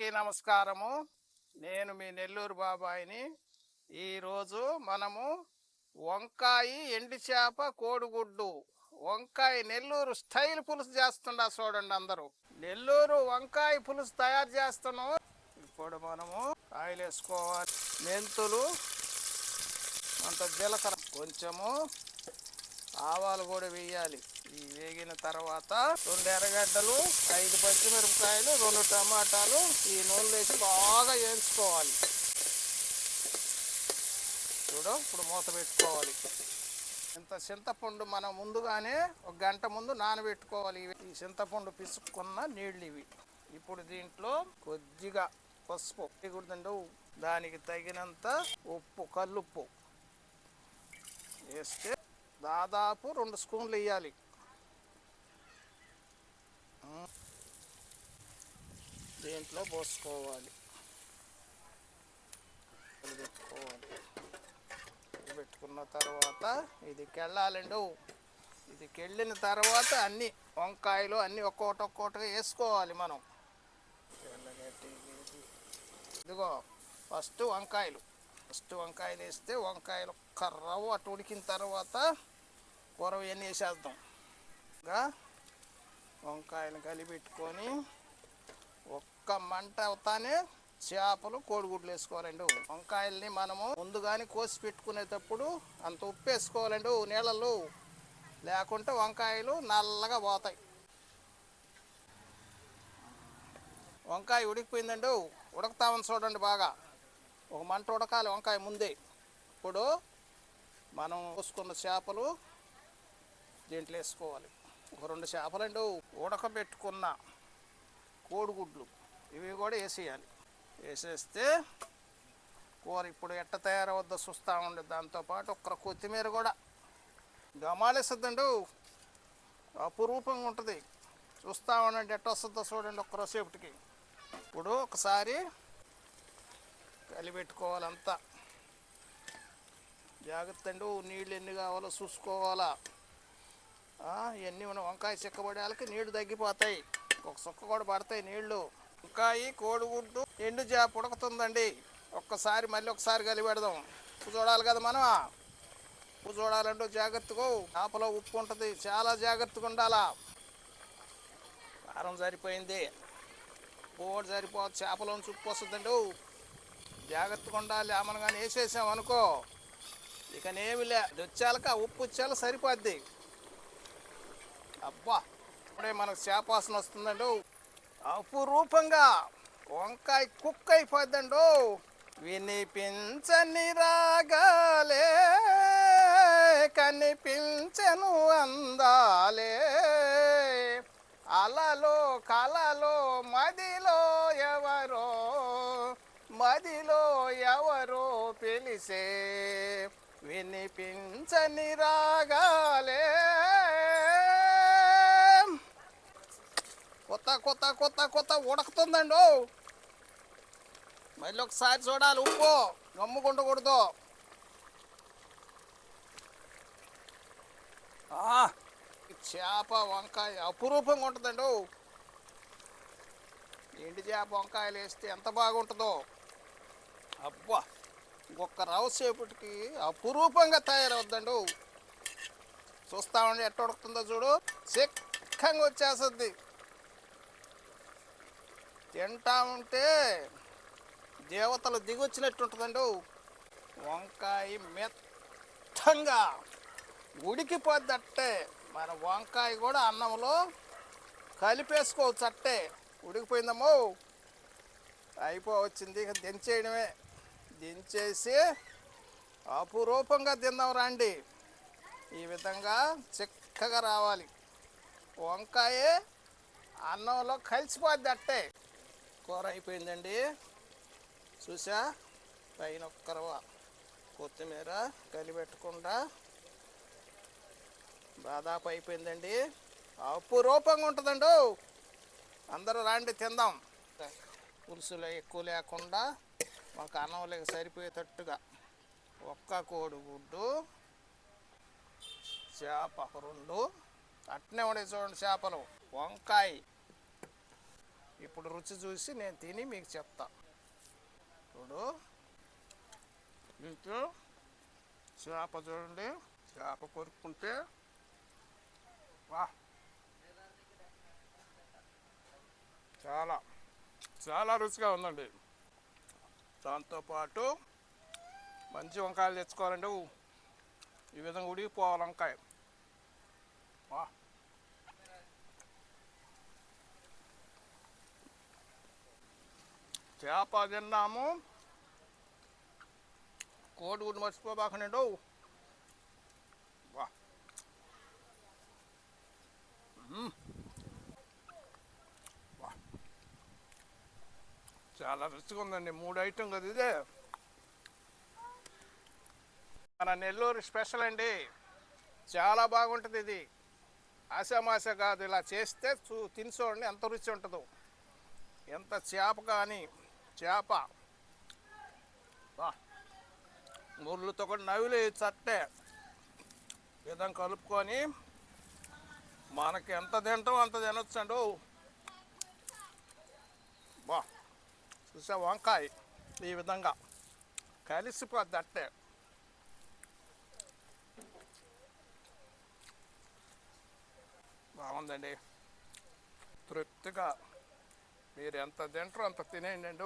అందరికీ నమస్కారము. నేను మీ నెల్లూరు బాబాయిని. ఈరోజు మనము వంకాయ ఎండి చేప కోడిగుడ్డు వంకాయ నెల్లూరు స్టైల్ పులుసు చేస్తుండా చూడండి అందరూ. నెల్లూరు వంకాయ పులుసు తయారు చేస్తున్నాం. ఇప్పుడు మనము ఆయిల్ వేసుకోవాలి. మెంతులు అంత జీలకర్ర కొంచెము ఆవాలు కూడా వేయాలి. ఈ వేగిన తర్వాత రెండు ఎర్రగడ్డలు ఐదు పచ్చిమిరపకాయలు రెండు టమాటాలు ఈ నూనె వేసి బాగా వేయించుకోవాలి. చూడు ఇప్పుడు మూత పెట్టుకోవాలి. ఇంత చింతపండు మనం ముందుగానే ఒక గంట ముందు నానబెట్టుకోవాలి. ఇవి. ఈ చింతపండు పిసుక్కున్న నీళ్ళు ఇవి. ఇప్పుడు దీంట్లో కొద్దిగా పసుపు వేయకూడదండి. దానికి తగినంత ఉప్పు కల్లుప్పు వేస్తే దాదాపు రెండు స్పూన్లు వేయాలి. దీంట్లో పోసుకోవాలి? పెట్టుకోవాలి. పెట్టుకున్న తర్వాత ఇదికి వెళ్ళాలండి ఇదికి వెళ్ళిన తర్వాత అన్ని వంకాయలు అన్నీ ఒక్కోటి ఒక్కోటిగా వేసుకోవాలి మనం. ఇదిగో ఫస్ట్ వంకాయలు. ఫస్ట్ వంకాయలు వేస్తే వంకాయలు కర్రవు అటు ఉడికిన తర్వాత కూర ఇవన్నీ వేసేద్దాం. ఇంకా వంకాయలు కలిపెట్టుకొని ఒక్క మంట అవుతానే చేపలు కోడిగుడ్లు వేసుకోవాలండి. వంకాయల్ని మనము ముందుగానే కోసి పెట్టుకునేటప్పుడు అంత ఉప్పు వేసుకోవాలండి. నీళ్ళల్లో లేకుంటే వంకాయలు నల్లగా పోతాయి. వంకాయ ఉడికిపోయిందండి. ఉడకతామని చూడండి బాగా. ఒక మంట ఉడకాలి వంకాయ ముందే. ఇప్పుడు మనం కోసుకున్న చేపలు దీంట్లో వేసుకోవాలి. ఒక రెండు చేపలండి ఉడకబెట్టుకున్న కోడిగుడ్లు. ఇవి కూడా వేసేయాలి. వేసేస్తే కూర ఇప్పుడు ఎట్ట తయారవద్దో చూస్తూ ఉండే. దాంతోపాటు ఒక్క కొత్తిమీర కూడా. గమాలేస్తుందండి అపురూపంగా ఉంటుంది. చూస్తూ ఉండండి ఎట్ట వస్తుందో చూడండి ఒక్కరోసేపటికి ఇప్పుడు ఒకసారి కలిపెట్టుకోవాలంతా. జాగ్రత్త అండి నీళ్ళు ఎన్ని కావాలో చూసుకోవాలా. ఇవన్నీ ఉన్న వంకాయ చిక్కబడేళ్ళకి నీళ్ళు తగ్గిపోతాయి. ఒక సుక్క కూడా పడతాయి నీళ్ళు. వంకాయ కోడిగుడ్డు ఎండు చేప ఉడుకుతుందండి. ఒక్కసారి మళ్ళీ ఒకసారి కలిపెడదాం ఉప్పు చూడాలి కదా మనం ఉప్పు చూడాలంటే జాగ్రత్తగా చేపలో ఉప్పు ఉంటుంది. చాలా జాగ్రత్తగా ఉండాలా? కారం సరిపోయింది. పోడు సరిపోదు. చేపలోంచి ఉప్పు వస్తుందండి. జాగ్రత్తగా ఉండాలి. ఆమెను కానీ వేసేసాం అనుకో. ఇక లే ఉప్పు వచ్చాక సరిపోద్ది. అబ్బా ఇప్పుడే మనకు చేపాసన వస్తుందండు. అపురూపంగా వంకాయ కుక్క అయిపోద్దండు. వినిపించని రాగాలే కనిపించను అందాలే. అలలో కలలో మదిలో ఎవరో మదిలో ఎవరో పిలిసే వినిపించని రాగాలే. కొత్త కొత్త కొత్త కొత్త ఉడకుతుందండి. మళ్ళీ ఒకసారి చూడాలి. ఉప్పు గమ్ముకుంటకూడదు చేప వంకాయ అపురూపంగా ఉంటుందండి. ఎండి చేప వంకాయలు వేస్తే ఎంత బాగుంటుందో. అబ్బా ఒక్క రవసేపటికి అపురూపంగా తయారవుద్దండు చూస్తామండి ఎట్ట ఉడుకుతుందో చూడు. చిక్కంగా వచ్చేస్తుంది. తింటా ఉంటే దేవతలు దిగొచ్చినట్టు ఉంటుందండి వంకాయ మెత్తంగా ఉడికిపోద్ది అట్టే మన వంకాయ కూడా అన్నంలో కలిపేసుకోవచ్చు అట్టే. ఉడికిపోయిందమ్మో. అయిపోవచ్చింది ఇక దించేయడమే. దించేసి అపురూపంగా తిందాం రండి. ఈ విధంగా చిక్కగా రావాలి. వంకాయ అన్నంలో కలిసిపోద్ది అట్టే కూర అయిపోయిందండి. చూసా? పైన ఒక్కరవ కొత్తిమీర కలిపెట్టకుండా దాదాపు అయిపోయిందండి. అపురూపంగా ఉంటుందండి అందరూ రాండి తిందాం. పులుసులు ఎక్కువ లేకుండా మాకు అన్నంలోకి సరిపోయేటట్టుగా ఒక్క కోడిగుడ్డు చేప రెండు అట్నే ఉండే చూడండి చేపలు. వంకాయ ఇప్పుడు రుచి చూసి నేను తిని మీకు చెప్తా. ఇప్పుడు మీకు చేప చూడండి. చేప కొరుక్కుంటే వా. చాలా చాలా రుచిగా ఉందండి. దాంతోపాటు మంచి వంకాయలు తెచ్చుకోవాలండి ఈ విధంగా ఉడికిపోవాలి వంకాయ. వా. చేప తిన్నాము కోడిగుడ్డు మర్చిపోబాకండి వా. వా. చాలా రుచిగా ఉందండి మూడు ఐటెం కదా ఇదే. మన నెల్లూరు స్పెషల్ అండి. చాలా బాగుంటుంది ఇది. ఆశామాష కాదు ఇలా చేస్తే చూ తిని చూడండి ఎంత రుచి ఉంటుందో. ఎంత చేప కానీ. చేప. ముళ్ళుతో కూడా నవిలి చట్టే. విధంగా కలుపుకొని మనకి ఎంత తింటాం అంత తినొచ్చండు. బా. చూసా వంకాయ? ఈ విధంగా. కలిసిపోద్ది అట్టే. బాగుందండి. తృప్తిగా మీరు ఎంత తింటారో అంత తినేయండి. అండి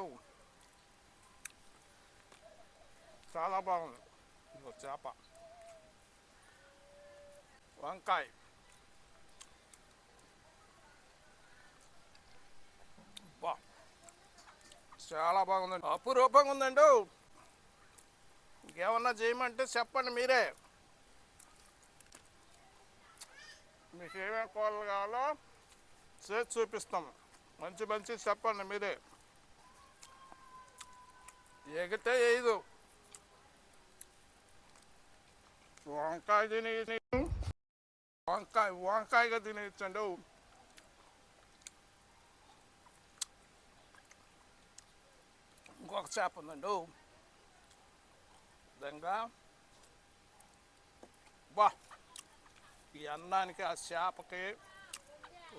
చాలా బాగుంది. ఇదిగో చేప. వంకాయ. బా చాలా బాగుందండి. అపురూపంగా ఉందండి. ఇంకేమన్నా చేయమంటే చెప్పండి మీరే. మీకు ఏమేమి కూరలు కావాలో చేసి చూపిస్తాము. మంచి మంచి చెప్పండి మీరే. ఎగితే వేయదు వంకాయ తిని వంకాయ వంకాయగా తినేయచ్చండి ఇంకొక చేప ఉందండి. విధంగా బా. ఈ అన్నానికి ఆ చేపకి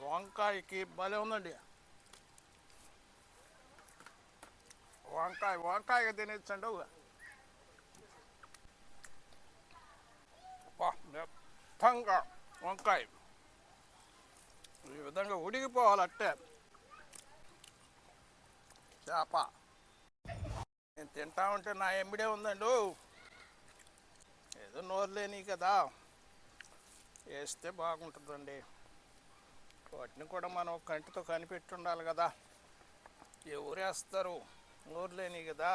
వంకాయకి భలే ఉందండి. వంకాయ వంకాయ తినేచ్చండి మెత్తంగా వంకాయ. ఈ విధంగా ఉడికిపోవాలంటే చేప. నేను తింటా ఉంటే నా ఎంబిడే ఉందండి ఏదో నోరు లేని కదా. వేస్తే బాగుంటుందండి. వాటిని కూడా మనం కంటితో కనిపెట్టి ఉండాలి కదా. ఎవరేస్తారు వేస్తారు? లేని కదా